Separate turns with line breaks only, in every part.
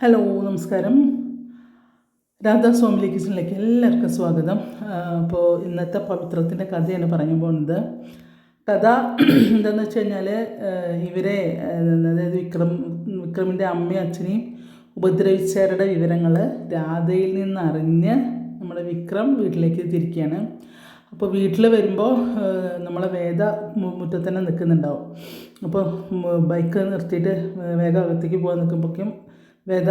Hello നമസ്കാരം. രാധാ സ്വാമിലി കിച്ചണിലേക്ക് എല്ലാവർക്കും സ്വാഗതം. അപ്പോൾ ഇന്നത്തെ പവിത്രത്തിന്റെ കഥയാണ് പറഞ്ഞു പോകുന്നത്. കഥ എന്താണെന്ന് വെച്ച് കഴിഞ്ഞാൽ ഇവരെ അതായത് വിക്രം വിക്രമിന്റെ അമ്മയും അച്ഛനെയും ഉപദ്രവിച്ചവരുടെ വിവരങ്ങൾ രാധയിൽ നിന്ന് അറിഞ്ഞ് നമ്മുടെ വിക്രം വീട്ടിലേക്ക് തിരിക്കുകയാണ്. അപ്പോൾ വീട്ടിൽ വരുമ്പോൾ നമ്മളെ വേദ മുറ്റത്തന്നെ മുറ്റത്ത് തന്നെ നിൽക്കുന്നുണ്ടാവും അപ്പോൾ ബൈക്ക് നിർത്തിയിട്ട് വേഗം അകത്തേക്ക് പോകാൻ നിൽക്കുമ്പോഴേക്കും വേദ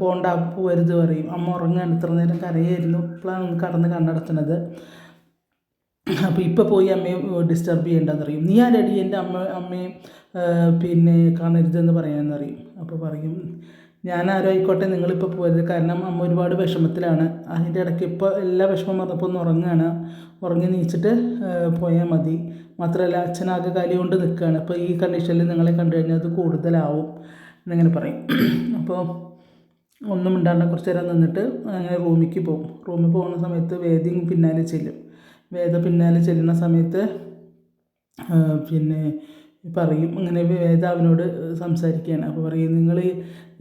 പോണ്ട പോരുത് പറയും. അമ്മ ഉറങ്ങാൻ ഇത്ര നേരം കരയായിരുന്നു. ഇപ്പോഴാണ് കടന്ന് കണ്ണടത്തുന്നത് അപ്പോൾ ഇപ്പോൾ പോയി അമ്മയെ ഡിസ്റ്റർബ് ചെയ്യേണ്ടെന്ന് അറിയും നീ ആരടി എന്റെ അമ്മ അമ്മയെ പിന്നെ കാണരുതെന്ന് പറയാമെന്ന് അറിയും അപ്പോൾ പറയും ഞാൻ ആരോ ആയിക്കോട്ടെ നിങ്ങളിപ്പോൾ പോയത്. കാരണം അമ്മ ഒരുപാട് വിഷമത്തിലാണ്. അതിന്റെ ഇടയ്ക്ക് ഇപ്പോൾ എല്ലാ വിഷമം വന്നപ്പോൾ ഒന്ന് ഉറങ്ങുകയാണ് ഉറങ്ങി നീച്ചിട്ട് പോയാൽ മതി. മാത്രമല്ല അച്ഛനാകെ കാലി കൊണ്ട് നിൽക്കുകയാണ് അപ്പോൾ ഈ കണ്ടീഷനിൽ നിങ്ങളെ കണ്ടു കഴിഞ്ഞാൽ അത് കൂടുതലാവും. എന്നിങ്ങനെ പറയും. അപ്പോൾ ഒന്നും മിണ്ടാണ്ട് കുറച്ച് നേരം നിന്നിട്ട് അങ്ങനെ റൂമിലേക്ക് പോകും. റൂമിൽ പോകുന്ന സമയത്ത് വേദിയും പിന്നാലെ ചെല്ലും. വേദ പിന്നാലെ ചെല്ലുന്ന സമയത്ത് പിന്നെ പറയും. അങ്ങനെ വേദ അവനോട് സംസാരിക്കുകയാണ്. അപ്പോൾ പറയും നിങ്ങൾ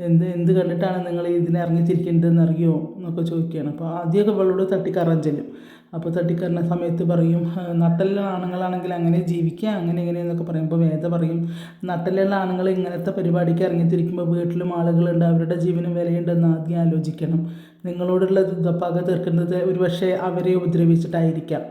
എന്ത് എന്ത് കണ്ടിട്ടാണ് നിങ്ങൾ ഇതിനെ ഇറങ്ങിത്തിരിക്കേണ്ടതെന്ന് അറിയോ? എന്നൊക്കെ ചോദിക്കുകയാണ്. അപ്പോൾ ആദ്യമൊക്കെ അവളോട് തട്ടിക്കറാൻ ചെല്ലും. അപ്പോൾ തട്ടിക്കറുന്ന സമയത്ത് പറയും "ആ, നട്ടലുള്ള ആണുങ്ങളാണെങ്കിൽ അങ്ങനെ ജീവിക്കുക അങ്ങനെ ഇങ്ങനെ എന്നൊക്കെ പറയുമ്പോൾ വേദ പറയും നട്ടലുള്ള ആണുങ്ങൾ ഇങ്ങനത്തെ പരിപാടിക്ക് ഇറങ്ങിത്തിരിക്കുമ്പോൾ വീട്ടിലും ആളുകളുണ്ട് അവരുടെ ജീവനും വിലയുണ്ടെന്ന് ആദ്യം ആലോചിക്കണം. നിങ്ങളോടുള്ള പക തീർക്കുന്നത് ഒരുപക്ഷെ അവരെ ഉപദ്രവിച്ചിട്ടായിരിക്കാം.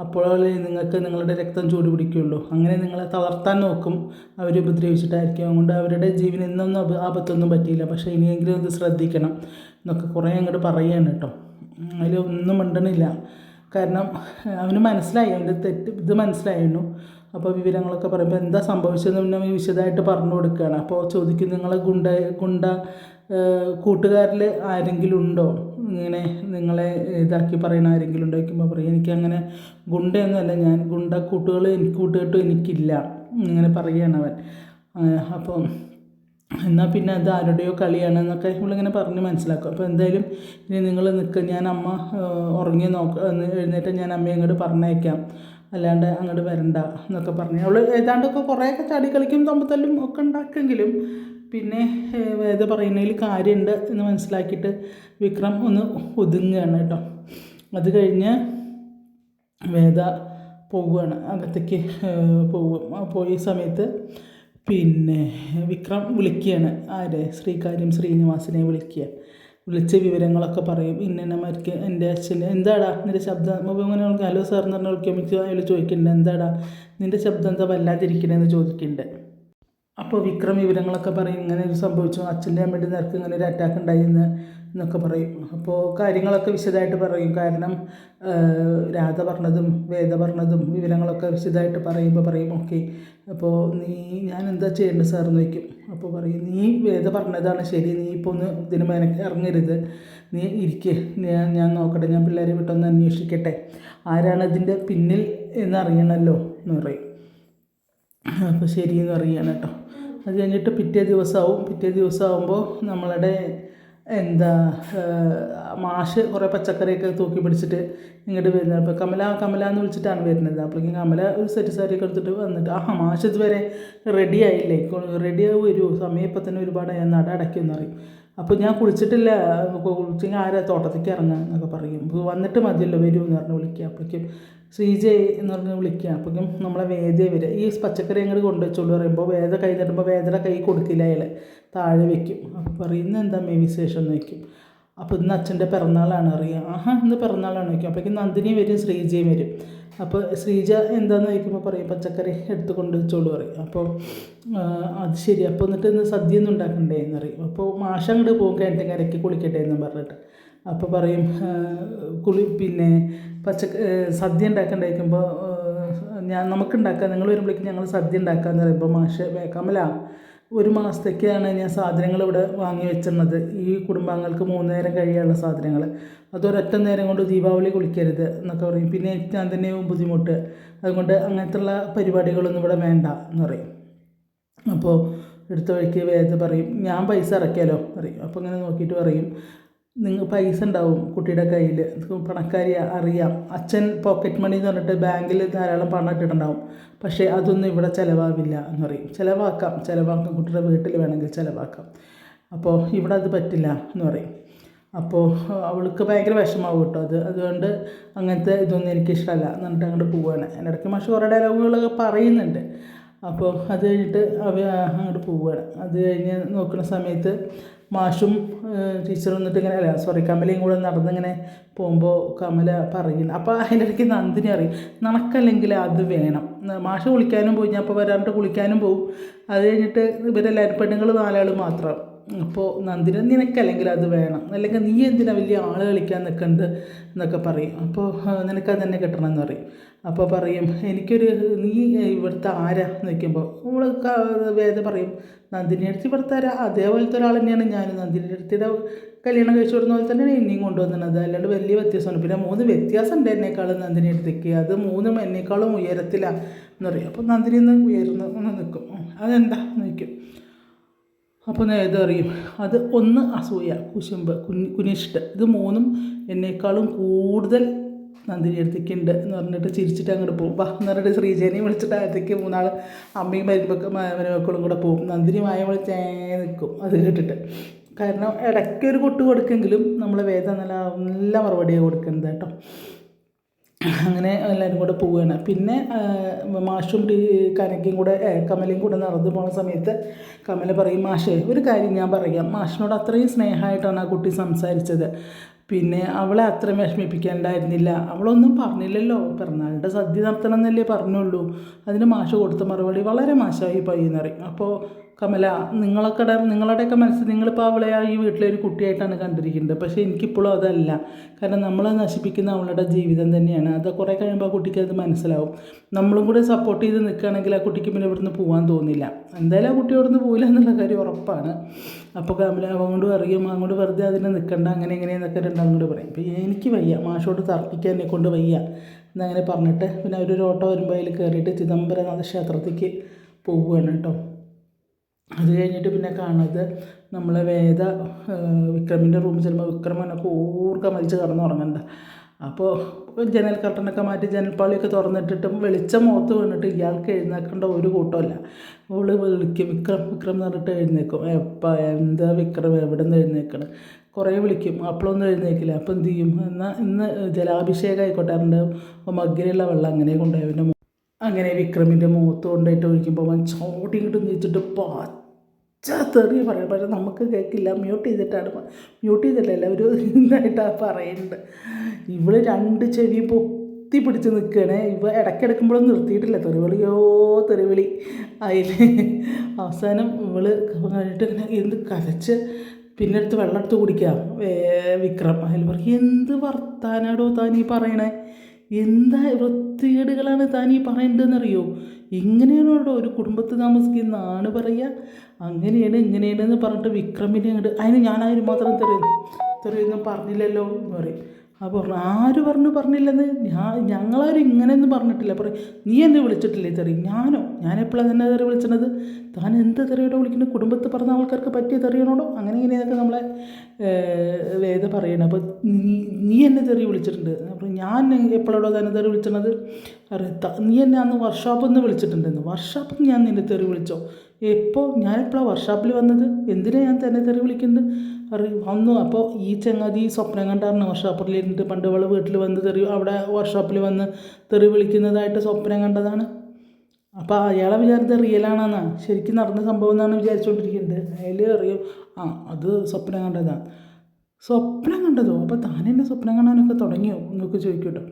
അപ്പോഴേ നിങ്ങൾക്ക് നിങ്ങളുടെ രക്തം ചൂട് പിടിക്കുകയുള്ളൂ. അങ്ങനെ നിങ്ങളെ തളർത്താൻ നോക്കും അവർ ഉപദ്രവിച്ചിട്ടായിരിക്കും. അതുകൊണ്ട് അവരുടെ ജീവൻ ഇന്നൊന്നും ആപത്തൊന്നും പറ്റിയില്ല. പക്ഷേ ഇനിയെങ്കിലും ഇത് ശ്രദ്ധിക്കണം എന്നൊക്കെ കുറേ അങ്ങോട്ട് പറയുകയാണ് കേട്ടോ. അതിലൊന്നും മിണ്ടണില്ല. കാരണം അവന് മനസ്സിലായി അവന്റെ തെറ്റ് ഇത് മനസ്സിലായിരുന്നു. അപ്പോൾ വിവരങ്ങളൊക്കെ പറയുമ്പോൾ എന്താ സംഭവിച്ചതെന്ന് പിന്നെ അവന് വിശദമായിട്ട് പറഞ്ഞു കൊടുക്കുകയാണ്. അപ്പോൾ ചോദിക്കും നിങ്ങളെ ഗുണ്ട ഗുണ്ട കൂട്ടുകാരിൽ ആരെങ്കിലും ഉണ്ടോ? ഇങ്ങനെ നിങ്ങളെ ഇതാക്കി പറയുന്ന ആരെങ്കിലും ഉണ്ടോ? വയ്ക്കുമ്പോൾ പറയും എനിക്കങ്ങനെ ഗുണ്ടയൊന്നുമല്ല ഞാൻ ഗുണ്ട കൂട്ടുകൾ എനിക്ക് കൂട്ടുകെട്ടും എനിക്കില്ല. ഇങ്ങനെ പറയുകയാണ് അവൻ. അപ്പോൾ എന്നാൽ പിന്നെ അത് ആരുടെയോ കളിയാണ് എന്നൊക്കെ ഇവളിങ്ങനെ പറഞ്ഞ് മനസ്സിലാക്കും. അപ്പോൾ എന്തായാലും ഇനി നിങ്ങൾ നിൽക്കുക ഞാൻ അമ്മ ഉറങ്ങി നോക്ക എഴുന്നേറ്റ് ഞാൻ അമ്മയെ അങ്ങോട്ട് പറഞ്ഞേക്കാം അല്ലാണ്ട് അങ്ങോട്ട് വരണ്ട എന്നൊക്കെ പറഞ്ഞ്. അവൾ ഏതാണ്ടൊക്കെ കുറേയൊക്കെ ചാടി കളിക്കും തമ്പത്തല്ലും ഒക്കെ ഉണ്ടാക്കെങ്കിലും പിന്നെ വേദ പറയുന്നതിൽ കാര്യമുണ്ട് എന്ന് മനസ്സിലാക്കിയിട്ട് വിക്രം ഒന്ന് ഒതുങ്ങുകയാണ് കേട്ടോ. അത് കഴിഞ്ഞ് വേദ പോവുകയാണ് അകത്തേക്ക് പോകും പോയ സമയത്ത് പിന്നെ വിക്രം വിളിക്കുകയാണ്. ആരെ? ശ്രീകാര്യം ശ്രീനിവാസിനെ വിളിക്കുക. വിളിച്ച വിവരങ്ങളൊക്കെ പറയും. ഇന്നമാർക്ക് എന്റെ അച്ഛന് എന്താടാ നിന്റെ ശബ്ദം? ഇങ്ങനെ ഹലോ സാർ എന്ന് പറഞ്ഞാൽ വിളിക്കുമ്പോൾ അയാൾ ചോദിക്കുന്നുണ്ട് എന്താടാ? നിന്റെ ശബ്ദം എന്താ വല്ലാതിരിക്കണേ? എന്ന് ചോദിക്കുന്നുണ്ട് അപ്പോൾ വിക്രം വിവരങ്ങളൊക്കെ പറയും ഇങ്ങനെ ഒരു സംഭവിച്ചു അച്ഛന്റെ അമ്മയുടെ നേർക്ക് ഇങ്ങനെ ഒരു അറ്റാക്ക് ഉണ്ടായിന്ന് എന്നൊക്കെ പറയും. അപ്പോൾ കാര്യങ്ങളൊക്കെ വിശദമായിട്ട് പറയും. കാരണം രാധ പറഞ്ഞതും വേദ പറഞ്ഞതും വിവരങ്ങളൊക്കെ വിശദമായിട്ട് പറയുമ്പോൾ പറയും ഓക്കെ അപ്പോൾ നീ ഞാൻ എന്താ ചെയ്യേണ്ടത് സാർ? എന്ന് വയ്ക്കും അപ്പോൾ പറയും നീ വേദ പറഞ്ഞതാണ് ശരി നീ ഇപ്പോൾ ഒന്ന് ഇതിന് മേനക്ക് ഇറങ്ങരുത്. നീ ഇരിക്കേ. ഞാൻ ഞാൻ നോക്കട്ടെ ഞാൻ പിള്ളേരെ വിട്ടൊന്ന് അന്വേഷിക്കട്ടെ. ആരാണ് ഇതിന്റെ പിന്നിൽ എന്നറിയണമല്ലോ എന്ന് പറയും. അപ്പോൾ ശരിയെന്ന് പറയുകയാണ് കേട്ടോ. അത് കഴിഞ്ഞിട്ട് പിറ്റേ ദിവസമാവും പിറ്റേ ദിവസമാകുമ്പോൾ നമ്മളുടെ എന്താ മാഷ് കുറേ പച്ചക്കറിയൊക്കെ തൂക്കി പിടിച്ചിട്ട് ഇങ്ങോട്ട് വരുന്നത്. അപ്പോൾ കമല കമല എന്ന് വിളിച്ചിട്ടാണ് വരുന്നത്. അപ്പോഴേക്കും കമല ഒരു സെറ്റ് സാരിയൊക്കെ എടുത്തിട്ട് വന്നിട്ട് ആ മാഷ് ഇതുവരെ റെഡി ആയില്ലേ? റെഡി ആവുമോ ഒരു സമയം ഇപ്പം തന്നെ ഒരുപാട് നട അടയ്ക്കുമെന്ന് പറയും. അപ്പോൾ ഞാൻ കുളിച്ചിട്ടില്ല കുളിച്ചെങ്കിൽ ആരാ തോട്ടത്തേക്ക് ഇറങ്ങുക എന്നൊക്കെ പറയും. വന്നിട്ട് മതിയല്ലോ വരൂ എന്ന് പറഞ്ഞ് വിളിക്കുക. അപ്പോഴേക്കും ശ്രീജെ എന്ന് പറഞ്ഞ് വിളിക്കുക. അപ്പോഴേക്കും നമ്മളെ വേദയെ വരിക ഈ പച്ചക്കറി അങ്ങോട്ട് കൊണ്ടുവച്ചോളൂ പറയുമ്പോൾ വേദ കൈ തട്ടുമ്പോൾ വേദയുടെ കൈ കൊടുക്കില്ല അയാൾ. താഴെ വെക്കും. അപ്പോൾ പറയുന്ന എന്താ മേ വിശേഷം? എന്ന് വയ്ക്കും അപ്പോൾ ഇന്ന് അച്ഛന്റെ പിറന്നാളാണ്. അറിയാം. ആഹാ ഇന്ന് പിറന്നാളാണ് വയ്ക്കും അപ്പോഴേക്കും നന്ദിനി വരും ശ്രീജയും വരും. അപ്പോൾ ശ്രീജ എന്താന്ന് ചോദിക്കുമ്പോൾ പറയും പച്ചക്കറി എടുത്ത് കൊണ്ട് പറയും. അപ്പോൾ അത് ശരി. അപ്പോൾ എന്നിട്ട് ഇന്ന് സദ്യ ഒന്നും ഉണ്ടാക്കണ്ടേ എന്ന് പറയും. അപ്പോൾ മാഷ അങ്ങോട്ട് പോകും കിണറ്റിൻകരയ്ക്ക് കുളിക്കട്ടെ എന്ന് പറഞ്ഞിട്ട്. അപ്പോൾ പറയും കുളി പിന്നെ പച്ചക്ക സദ്യ ഉണ്ടാക്കണ്ടായിരിക്കുമ്പോൾ ഞാൻ നമുക്ക് ഉണ്ടാക്കാം. നിങ്ങൾ വരുമ്പോഴേക്കും ഞങ്ങൾ സദ്യ ഉണ്ടാക്കാമെന്ന് പറയുമ്പോൾ മാഷ് "വേ, കമല ഒരു മാസത്തേക്കാണ് ഞാൻ സാധനങ്ങൾ ഇവിടെ വാങ്ങി വെച്ചിരുന്നത്. ഈ കുടുംബാംഗങ്ങൾക്ക് മൂന്ന് നേരം കഴിയാനുള്ള സാധനങ്ങൾ. അതൊരൊറ്റ നേരം കൊണ്ട് ദീപാവലി കുളിക്കരുത് എന്നൊക്കെ പറയും. പിന്നെ ഞാൻ തന്നെയും ബുദ്ധിമുട്ട്. അതുകൊണ്ട് അങ്ങനത്തുള്ള പരിപാടികളൊന്നും ഇവിടെ വേണ്ട എന്ന് പറയും. അപ്പോൾ എടുത്ത വഴിക്ക് വേദ പറയും. ഞാൻ പൈസ ഇറക്കിയാലോ പറയും. അപ്പോൾ ഇങ്ങനെ നോക്കിയിട്ട് പറയും. നിങ്ങൾ പൈസ ഉണ്ടാവും കുട്ടിയുടെ കയ്യിൽ പണക്കാരി അറിയാം. അച്ഛൻ പോക്കറ്റ് മണി എന്ന് പറഞ്ഞിട്ട് ബാങ്കിൽ ധാരാളം പണം ഇട്ടിട്ടുണ്ടാവും. പക്ഷേ അതൊന്നും ഇവിടെ ചിലവാവില്ല എന്ന് പറയും. ചിലവാക്കാം. ചിലവാക്കാം കുട്ടിയുടെ വീട്ടിൽ വേണമെങ്കിൽ ചിലവാക്കാം. അപ്പോൾ ഇവിടെ അത് പറ്റില്ല എന്ന് പറയും. അപ്പോൾ അവൾക്ക് ഭയങ്കര വിഷമാവും കേട്ടോ അത്. അതുകൊണ്ട് അങ്ങനത്തെ ഇതൊന്നും എനിക്ക് ഇഷ്ടമല്ല എന്നിട്ട് അങ്ങോട്ട് പോവുകയാണ് എന്റെ ഇടയ്ക്ക് മാഷ് കുറേ ഡയലോഗുകളൊക്കെ പറയുന്നുണ്ട്. അപ്പോൾ അത് കഴിഞ്ഞിട്ട് അവ അങ്ങോട്ട് പോവുകയാണ് അത് കഴിഞ്ഞ് നോക്കുന്ന സമയത്ത് മാഷും ടീച്ചറും വന്നിട്ട് ഇങ്ങനെ അല്ല സോറി കമലയും കൂടെ നടന്നിങ്ങനെ പോകുമ്പോൾ കമല പറയുന്നു. അപ്പോൾ അതിന്റെ ഇടയ്ക്ക് നന്ദിനി അറിയും നണക്കല്ലെങ്കിൽ അത് വേണം. മാഷ് കുളിക്കാനും പോയി ഞാൻ അപ്പോൾ വരാണ്ട് കുളിക്കാനും പോകും അത് കഴിഞ്ഞിട്ട് ഇവരെല്ലാവരും പെണ്ണുങ്ങൾ നാലാൾ മാത്രം. അപ്പോൾ നന്ദിനി നിനക്കല്ലെങ്കിൽ അത് വേണം. അല്ലെങ്കിൽ നീ എന്തിനാ വലിയ ആൾ കളിക്കാൻ നിൽക്കുന്നത് എന്നൊക്കെ പറയും. അപ്പോൾ നിനക്കത് തന്നെ കിട്ടണം എന്ന് പറയും. അപ്പോൾ പറയും എനിക്കൊരു നീ ഇവിടുത്തെ ആരാ? നിൽക്കുമ്പോൾ നമ്മൾ വേദ പറയും നന്ദിനി അടുത്ത് ഇവിടുത്തെ ആരാ? അതേപോലത്തെ ഒരാൾ തന്നെയാണ് ഞാൻ നന്ദിനി അടുത്തിടെ കല്യാണം കഴിച്ചു കൊടുക്കുന്ന പോലെ തന്നെയാണ് ഇനിയും കൊണ്ടുവന്നത്. അല്ലാണ്ട് വലിയ വ്യത്യാസമാണ് പിന്നെ മൂന്ന് വ്യത്യാസം ഉണ്ട് എന്നെക്കാളും നന്ദിനി അടുത്തേക്ക്. അത് മൂന്നും എന്നെക്കാളും ഉയരത്തിലാണ് എന്ന് പറയും. അപ്പോൾ നന്ദിനി നിന്ന് ഉയർന്ന് ഒന്ന് നിൽക്കും അതെന്താ? നിൽക്കും അപ്പോൾ ഞാൻ ഏതറിയും അത് ഒന്ന് അസൂയ കുശുമ്പ് കുനിഷ്ട കുനിഷ്ട്. ഇത് മൂന്നും എന്നേക്കാളും കൂടുതൽ നന്ദിനി അടുത്തേക്കുണ്ട് എന്ന് പറഞ്ഞിട്ട് ചിരിച്ചിട്ട് അങ്ങോട്ട് പോകും. വാ എന്ന് പറഞ്ഞിട്ട് വിളിച്ചിട്ട് അടുത്തേക്ക് മൂന്നാൾ അമ്മയും മരുമക്ക മരുമക്കളും കൂടെ പോകും. നന്ദിനി മായ വിളിച്ചേ നിൽക്കും അത് കേട്ടിട്ട്. കാരണം ഇടയ്ക്ക് ഒരു കൊട്ട് കൊടുക്കെങ്കിലും നമ്മളെ വേദം നല്ല നല്ല മറുപടിയാണ് കൊടുക്കുന്നത് കേട്ടോ. അങ്ങനെ എല്ലാവരും കൂടെ പോവുകയാണ് പിന്നെ മാഷും കനകയും കൂടെ കമലയും കൂടെ നടന്നു പോണ സമയത്ത് കമല പറയും മാഷേ ഒരു കാര്യം ഞാൻ പറയാം. മാഷിനോട് അത്രയും സ്നേഹമായിട്ടാണ് ആ കുട്ടി സംസാരിച്ചത്. പിന്നെ അവളെ അത്രയും വിഷമിപ്പിക്കേണ്ടായിരുന്നില്ല. അവളൊന്നും പറഞ്ഞില്ലല്ലോ. പിറന്നാളുടെ സദ്യ നടത്തണം എന്നല്ലേ പറഞ്ഞുള്ളൂ. അതിന് മാഷ് കൊടുത്ത മറുപടി വളരെ മാഷമായി പോയി അപ്പോൾ കമല നിങ്ങളൊക്കെ നിങ്ങളുടെയൊക്കെ മനസ്സിൽ നിങ്ങളിപ്പോൾ അവളെ ആ ഈ വീട്ടിലൊരു കുട്ടിയായിട്ടാണ് കണ്ടിരിക്കുന്നത്. പക്ഷേ എനിക്കിപ്പോഴും അതല്ല. കാരണം നമ്മൾ നശിപ്പിക്കുന്ന അവളുടെ ജീവിതം തന്നെയാണ്. അത് കുറേ കഴിയുമ്പോൾ ആ കുട്ടിക്ക് അത് മനസ്സിലാവും. നമ്മളും കൂടെ സപ്പോർട്ട് ചെയ്ത് നിൽക്കുകയാണെങ്കിൽ ആ കുട്ടിക്ക് പിന്നെ ഇവിടുന്ന് പോകാൻ തോന്നില്ല. എന്തായാലും ആ കുട്ടി ഇവിടുന്ന് പോകില്ല എന്നുള്ള കാര്യം ഉറപ്പാണ്. അപ്പോൾ കമല അവങ്ങോട് പറയും അങ്ങോട്ട് വെറുതെ അതിനെ നിൽക്കണ്ട അങ്ങനെ ഇങ്ങനെയെന്നൊക്കെ രണ്ടാമോട് പറയും. ഇപ്പം എനിക്ക് വയ്യ. മാഷോട് തർക്കിക്കാൻ എന്നെ കൊണ്ട് വയ്യ. എന്നങ്ങനെ പറഞ്ഞിട്ട് പിന്നെ അവരൊരു ഓട്ടോ വരുമ്പോൾ അതിൽ കയറിയിട്ട് ചിദംബരനാഥ ക്ഷേത്രത്തേക്ക് പോവുകയാണ് കേട്ടോ. അത് കഴിഞ്ഞിട്ട് പിന്നെ കാണുന്നത് നമ്മളെ വേദ വിക്രമിന്റെ റൂമിൽ ചെല്ലുമ്പോൾ വിക്രമനൊക്കെ ഊർക്കം വലിച്ച് കിടന്നുറങ്ങണ്ട അപ്പോൾ ജനൽ കർട്ടനൊക്കെ മാറ്റി ജനൽപ്പാളിയൊക്കെ തുറന്നിട്ടിട്ടും വെളിച്ചം മുഖത്ത് വീണിട്ട് ഇയാൾക്ക് എഴുന്നേക്കേണ്ട ഒരു കൂട്ടമല്ല ഓൾ വിളിക്കും വിക്രം വിക്രം എന്ന് പറഞ്ഞിട്ട് എഴുന്നേക്കും എപ്പോൾ എന്താ വിക്രം? എവിടെ നിന്ന് എഴുന്നേക്കണം കുറേ വിളിക്കും അപ്പോഴൊന്നും എഴുന്നേക്കില്ല അപ്പോൾ എന്ത് ചെയ്യും? എന്നാൽ ഇന്ന് ജലാഭിഷേകം ആയിക്കോട്ടെ. അവന്റെ മഗ്ഗിലുള്ള വെള്ളം അങ്ങനെ കൊണ്ടുപോയി. അവന്റെ അങ്ങനെ വിക്രമിന്റെ മുഖത്ത് കൊണ്ടായിട്ട് ഒഴിക്കുമ്പോൾ അവൻ ചോടി ഇങ്ങോട്ട് നീച്ചിട്ട് പച്ച തെറി പറയും പക്ഷേ നമുക്ക് കേൾക്കില്ല മ്യൂട്ട് ചെയ്തിട്ടാണ് മ്യൂട്ട് ചെയ്തിട്ടല്ല ഒരു ഇതായിട്ടാണ് പറയുന്നത്. ഇവൾ രണ്ട് ചെവി പൊത്തി പിടിച്ച് നിൽക്കുകയാണ് ഇവ ഇടയ്ക്കിടക്കുമ്പോഴും നിർത്തിയിട്ടില്ല. തെറിവിളിയോ തെറിവിളി. അതിൽ അവസാനം ഇവൾ കഴിഞ്ഞിട്ട് ഇങ്ങനെ ഇരുന്ന് കരച്ച് പിന്നെ എടുത്ത് വെള്ളം എടുത്ത് കുടിക്കാം വിക്രം. അതിൽ പറയും എന്ത് വർത്താനാടോ ഈ പറയണേ? എന്താ വൃത്തികേടുകളാണ് താൻ ഈ പറയേണ്ടതെന്നറിയോ? ഇങ്ങനെയാണോ ഒരു കുടുംബത്തിൽ താമസിക്കുന്ന ആണ് പറയുക? അങ്ങനെയാണ് ഇങ്ങനെയാണെന്ന് പറഞ്ഞിട്ട് വിക്രമിനെ അങ്ങോട്ട് അതിന് ഞാൻ മാത്രം തെറിയുന്നു തെറിയൊന്നും പറഞ്ഞില്ലല്ലോ എന്ന് പറയും. അപ്പോൾ ആര് പറഞ്ഞു പറഞ്ഞില്ലെന്ന്? ഞാൻ ഞങ്ങളാരും ഇങ്ങനെയൊന്നും പറഞ്ഞിട്ടില്ല. പറയും നീ എന്നെ വിളിച്ചിട്ടില്ലേ തെറി? ഞാനോ? ഞാൻ എപ്പോഴാണ് തന്നെ തെറി വിളിച്ചത് താൻ എന്ത് തെറിയോടെ വിളിക്കുന്നത് കുടുംബത്തിൽ പറഞ്ഞ ആൾക്കാർക്ക് പറ്റിയ തെറിയണോടോ? അങ്ങനെ ഇങ്ങനെയൊക്കെ നമ്മളെ വേദ പറയണം. അപ്പോൾ നീ നീ എന്നെ തെറി വിളിച്ചിട്ടുണ്ട്. അപ്പോൾ ഞാൻ എപ്പോഴോടോ തന്നെ തെറി വിളിച്ചത് അറിയാം നീ എന്നെ അന്ന് വർക്ക്ഷോപ്പിൽ നിന്ന് വിളിച്ചിട്ടുണ്ടെന്ന്. വർക്ക്ഷോപ്പിൽ ഞാൻ നിന്നെ തെറി വിളിച്ചോ? എപ്പോൾ ഞാൻ എപ്പോഴാണ് വർക്ക്ഷോപ്പിൽ വന്നത്? എന്തിനാണ് ഞാൻ തന്നെ തെറി വിളിക്കുന്നത് അറി വന്നു. അപ്പോൾ ഈ ചങ്ങാതി സ്വപ്നം കണ്ടായിരുന്നു വർക്ക്ഷോപ്പിലിരുന്നിട്ട് പണ്ട് അവൾ വീട്ടിൽ വന്ന് തെറി അവിടെ വർക്ക്ഷോപ്പിൽ വന്ന് തെറി വിളിക്കുന്നതായിട്ട് സ്വപ്നം കണ്ടതാണ്. അപ്പോൾ അയാളെ വിചാരിച്ചത് റിയലാണെന്നാണ് ശരിക്കും നടന്ന സംഭവം എന്നാണ് വിചാരിച്ചുകൊണ്ടിരിക്കുന്നത് അയാൾ അറിയും ആ അത് സ്വപ്നം കണ്ടതാണ് സ്വപ്നം കണ്ടതോ? അപ്പോൾ താൻ എന്നെ സ്വപ്നം കാണാനൊക്കെ തുടങ്ങിയോ? എന്നൊക്കെ ചോദിക്കും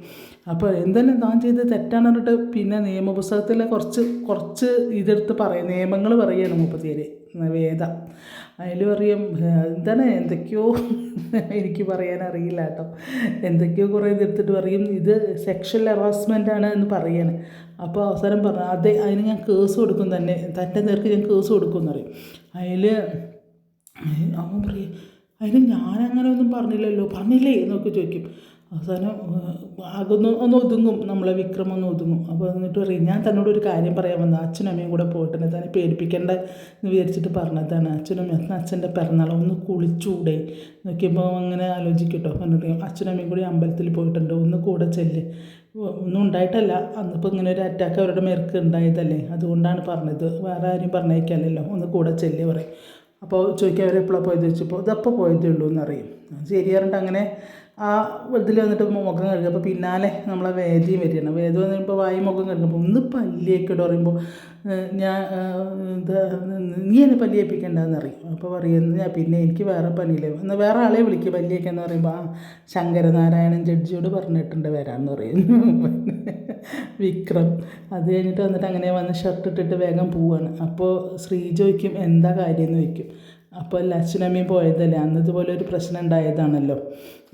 അപ്പോൾ എന്തായാലും താൻ ചെയ്ത് തെറ്റാണ് പറഞ്ഞിട്ട് പിന്നെ നിയമപുസ്തകത്തിലെ കുറച്ച് കുറച്ച് ഇതെടുത്ത് പറയും. നിയമങ്ങൾ പറയുകയാണ് മുപ്പത്തിയേര്. വേദ. അതിൽ പറയും എന്താണ്? എന്തൊക്കെയോ എനിക്ക് പറയാൻ അറിയില്ല കേട്ടോ. എന്തൊക്കെയോ കുറേ ഇതെടുത്തിട്ട് പറയും. ഇത് സെക്ഷൽ ഹറാസ്മെന്റ് ആണ് എന്ന് പറയാണ്. അപ്പോൾ അവസരം പറഞ്ഞു അതെ അതിന് ഞാൻ കേസ് കൊടുക്കും തന്നെ. തന്റെ നേർക്ക് ഞാൻ കേസ് കൊടുക്കും എന്ന് പറയും. അതിൽ അവൻ പറയും അതിന് ഞാനങ്ങനെ ഒന്നും പറഞ്ഞില്ലല്ലോ. പറഞ്ഞില്ലേ എന്നൊക്കെ ചോദിക്കും. അവസാനം അതൊന്ന് ഒന്ന് ഒതുങ്ങും. നമ്മളെ വിക്രം ഒന്ന് ഒതുങ്ങും. അപ്പോൾ എന്നിട്ട് പറയും ഞാൻ തന്നോട് ഒരു കാര്യം പറയാൻ വന്നത്. അച്ഛനും അമ്മയും കൂടെ പോയിട്ടുണ്ട്. തന്നെ പേടിപ്പിക്കേണ്ട എന്ന് വിചാരിച്ചിട്ട് പറഞ്ഞതാണ്. അച്ഛനും അമ്മയും അച്ഛന്റെ പിറന്നാൾ ഒന്ന് കുളിച്ചൂടെ നോക്കിയപ്പോൾ അങ്ങനെ ആലോചിക്കട്ടോ പറഞ്ഞിട്ട് അച്ഛനും അമ്മയും കൂടി അമ്പലത്തിൽ പോയിട്ടുണ്ട്. ഒന്ന് കൂടെ ചെല്ല്. ഒന്നും ഉണ്ടായിട്ടല്ല. അന്നിപ്പോൾ ഇങ്ങനെ ഒരു അറ്റാക്ക് അവരുടെ മേർക്ക് ഉണ്ടായതല്ലേ. അതുകൊണ്ടാണ് പറഞ്ഞത്. വേറെ ആരും പറഞ്ഞേക്കല്ലോ ഒന്ന് കൂടെ ചെല്ല് പറയും. അപ്പോൾ ചോദിക്കാൻ അവർ എപ്പോഴാണ് പോയത്? ചോദിച്ചപ്പോൾ ഇതപ്പോൾ പോയതേ ഉള്ളൂ എന്നറിയും ശരി പറഞ്ഞിട്ട് അങ്ങനെ ആ ഇതിൽ വന്നിട്ട് മുഖം കഴുകുക അപ്പോൾ പിന്നാലെ നമ്മളെ വേദിയും വരികയാണ്. വേദം എന്ന് പറയുമ്പോൾ വായി മുഖം കഴുകുമ്പോൾ ഒന്ന് പല്ലിയൊക്കെ ഇട്ട് പറയുമ്പോൾ ഞാൻ എന്താ നീ എന്നെ പല്ലിയേപ്പിക്കണ്ടെന്ന് അറിയും അപ്പോൾ പറയുന്നത് ഞാൻ പിന്നെ എനിക്ക് വേറെ പനിയില്ല എന്നാൽ വേറെ ആളെ വിളിക്കുക പല്ലിയൊക്കെ എന്ന് പറയുമ്പോൾ ആ ശങ്കരനാരായണൻ ജഡ്ജിയോട് പറഞ്ഞിട്ടുണ്ട് വരാമെന്ന് പറയും. വിക്രം അത് കഴിഞ്ഞിട്ട് വന്നിട്ട് അങ്ങനെ വന്ന് ഷർട്ട് ഇട്ടിട്ട് വേഗം പോവാണ്. അപ്പോൾ ശ്രീജോയ്ക്കും എന്താ കാര്യം എന്ന് ചോദിക്കും. അപ്പോൾ അല്ല അച്ഛനമ്മയും പോയതല്ലേ? അന്നതുപോലെ ഒരു പ്രശ്നം ഉണ്ടായതാണല്ലോ.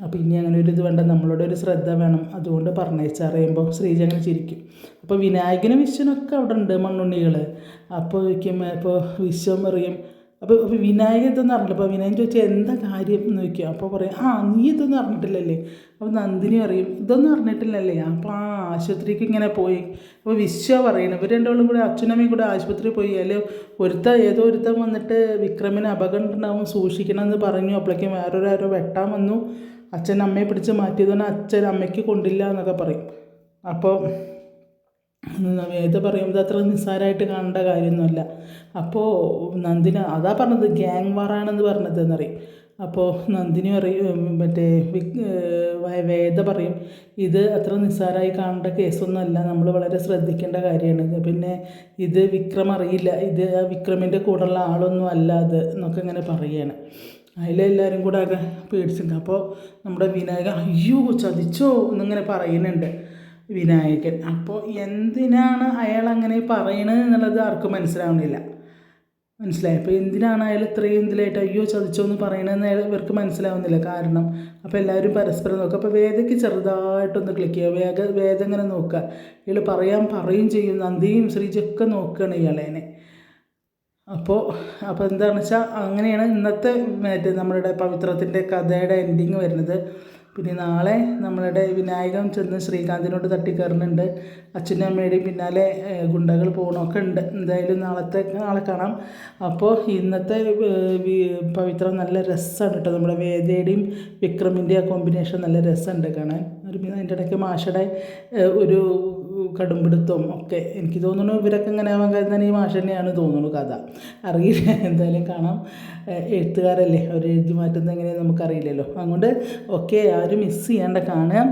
അപ്പോൾ ഇനി അങ്ങനെ ഒരു ഇത് വേണ്ട നമ്മളോട് ഒരു ശ്രദ്ധ വേണം. അതുകൊണ്ട് പറഞ്ഞയച്ചറിയുമ്പോൾ ശ്രീജ അങ്ങനെ ചിരിക്കും. അപ്പോൾ വിനായകനും വിശ്വനൊക്കെ അവിടെ ഉണ്ട് മണ്ണുണ്ണികൾ അപ്പോൾ ചോദിക്കും ഇപ്പോൾ വിശ്വം പറയും അപ്പോൾ അപ്പോൾ വിനായകൻ ഇതൊന്നും അറിഞ്ഞില്ല അപ്പോൾ വിനായകൻ ചോദിച്ചാൽ എന്താ കാര്യം? എന്ന് ചോദിക്കുക. അപ്പോൾ പറയും ആ നീ ഇതൊന്നും അറിഞ്ഞിട്ടില്ലല്ലേ? അപ്പോൾ നന്ദിനി പറയും ഇതൊന്നും അറിഞ്ഞിട്ടില്ലല്ലേ? അപ്പോൾ ആ ആശുപത്രിക്ക് ഇങ്ങനെ പോയി. അപ്പോൾ വിശ്വ പറയണം ഇവർ രണ്ടോളും കൂടെ അച്ഛനമ്മയും കൂടെ ആശുപത്രിയിൽ പോയി. അല്ലെ ഒരുത്ത ഏതോ ഒരുത്തൻ വന്നിട്ട് വിക്രമിന് അപകടം ഉണ്ടാവും സൂക്ഷിക്കണം എന്ന് പറഞ്ഞു. അപ്പോഴേക്കും വേറൊരാരോ വെട്ടാൻ വന്നു. അച്ഛൻ അമ്മയെ പിടിച്ച് മാറ്റിയതുകൊണ്ട് അച്ഛൻ അമ്മയ്ക്ക് കൊണ്ടില്ല എന്നൊക്കെ പറയും. അപ്പോൾ വേദ പറയുമ്പോൾ അത്ര നിസ്സാരമായിട്ട് കാണേണ്ട കാര്യമൊന്നുമല്ല. അപ്പോൾ നന്ദിന അതാ പറഞ്ഞത് ഗ്യാങ് വാറാണെന്ന് പറഞ്ഞത് എന്നറിയും അപ്പോൾ നന്ദിനി പറയും മറ്റേ വേദ പറയും ഇത് അത്ര നിസ്സാരമായി കാണേണ്ട കേസൊന്നുമല്ല നമ്മൾ വളരെ ശ്രദ്ധിക്കേണ്ട കാര്യമാണ്. പിന്നെ ഇത് വിക്രം അറിയില്ല ഇത് വിക്രമിന്റെ കൂടെയുള്ള ആളൊന്നും അല്ല അത് എന്നൊക്കെ ഇങ്ങനെ പറയുകയാണ് അതിലെല്ലാവരും കൂടെ ഒക്കെ പേടിച്ചിട്ടുണ്ട്. അപ്പോൾ നമ്മുടെ വിനായക അയ്യോ ചതിച്ചോ എന്നിങ്ങനെ പറയുന്നുണ്ട്. വിനായകൻ. അപ്പോൾ എന്തിനാണ് അയാൾ അങ്ങനെ പറയണത് എന്നുള്ളത് ആർക്കും മനസ്സിലാവുന്നില്ല മനസ്സിലായി? അപ്പോൾ എന്തിനാണ് അയാൾ ഇത്രയും ഇതിലായിട്ട് അയ്യോ ചതിച്ചോ എന്ന് പറയണതെന്ന് ഇവർക്ക് മനസ്സിലാവുന്നില്ല. കാരണം അപ്പോൾ എല്ലാവരും പരസ്പരം നോക്കുക. അപ്പോൾ വേദയ്ക്ക് ചെറുതായിട്ടൊന്ന് ക്ലിക്ക് ചെയ്യുക. വേഗ വേദം ഇങ്ങനെ നോക്കുക. ഇയാൾ പറയാൻ പറയും ചെയ്യും. നന്ദിയും ശ്രീജൊക്കെ നോക്കുകയാണ് ഇയാളേനെ അപ്പോൾ അപ്പോൾ എന്താണെന്ന് വെച്ചാൽ അങ്ങനെയാണ് ഇന്നത്തെ മറ്റേ നമ്മളുടെ പവിത്രത്തിന്റെ കഥയുടെ എൻഡിങ് വരുന്നത്. പിന്നെ നാളെ നമ്മളുടെ വിനായകൻ ചെന്ന് ശ്രീകാന്തിനോട് തട്ടിക്കയറുന്നുണ്ട്. അച്ഛനും അമ്മയുടെയും പിന്നാലെ ഗുണ്ടകൾ പോകണമൊക്കെ ഉണ്ട്. എന്തായാലും നാളത്തെ നാളെ കാണാം. അപ്പോൾ ഇന്നത്തെ പവിത്രം നല്ല രസമാണ് കേട്ടോ. നമ്മുടെ വേദയുടെയും വിക്രമിന്റെ കോമ്പിനേഷൻ നല്ല രസമുണ്ട് കാണാൻ. ഒരു അതിന്റെ ഇടയ്ക്ക് മാഷയുടെ ഒരു കടുംപിടുത്തവും ഒക്കെ എനിക്ക് തോന്നുന്നു ഇവരൊക്കെ ഇങ്ങനെ ആവാൻ കാര്യം ഈ മാഷ തന്നെയാണ് തോന്നുന്നു കഥ. അറിയില്ല എന്തായാലും കാണാം. എഴുത്തുകാരല്ലേ അവർ എഴുതി മാറ്റുന്നത് എങ്ങനെയാണ് നമുക്കറിയില്ലല്ലോ. അതുകൊണ്ട് ഒക്കെ ആരും മിസ് ചെയ്യാണ്ട് കാണാം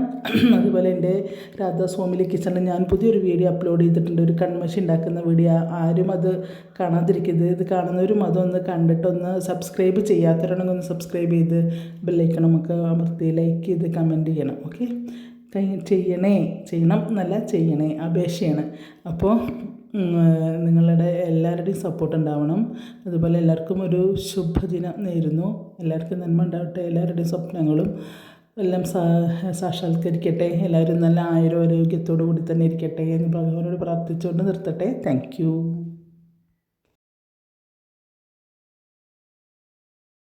അതുപോലെ എന്റെ രാധാസ്വാമിലി കിച്ചണിൽ ഞാൻ പുതിയൊരു വീഡിയോ അപ്ലോഡ് ചെയ്തിട്ടുണ്ട്. ഒരു കൺമഷി ഉണ്ടാക്കുന്ന വീഡിയോ ആരും അത് കാണാതിരിക്കരുത്. ഇത് കാണുന്നവരും അതൊന്ന് കണ്ടിട്ടൊന്ന് സബ്സ്ക്രൈബ് ചെയ്യാത്തവരാണെങ്കിൽ ഒന്ന് സബ്സ്ക്രൈബ് ചെയ്ത് ബെല്ലൈക്കണം നമുക്ക് അമർത്തി ലൈക്ക് ചെയ്ത് കമന്റ് ചെയ്യണം ഓക്കെ ചെയ്യണേ. ചെയ്യണം എന്നല്ല ചെയ്യണേ. അപേക്ഷയാണ്. അപ്പോൾ നിങ്ങളുടെ എല്ലാവരുടെയും സപ്പോർട്ട് ഉണ്ടാവണം. അതുപോലെ എല്ലാവർക്കും ഒരു ശുഭദിനം നേരുന്നു. എല്ലാവർക്കും നന്മ ഉണ്ടാവട്ടെ. എല്ലാവരുടെയും സ്വപ്നങ്ങളും എല്ലാം സാ സാക്ഷാത്കരിക്കട്ടെ. എല്ലാവരും നല്ല ആയുരാരോഗ്യത്തോടു കൂടി തന്നെ ഇരിക്കട്ടെ എന്ന് ഭഗവാനോട് പ്രാർത്ഥിച്ചുകൊണ്ട് നിർത്തട്ടെ. താങ്ക്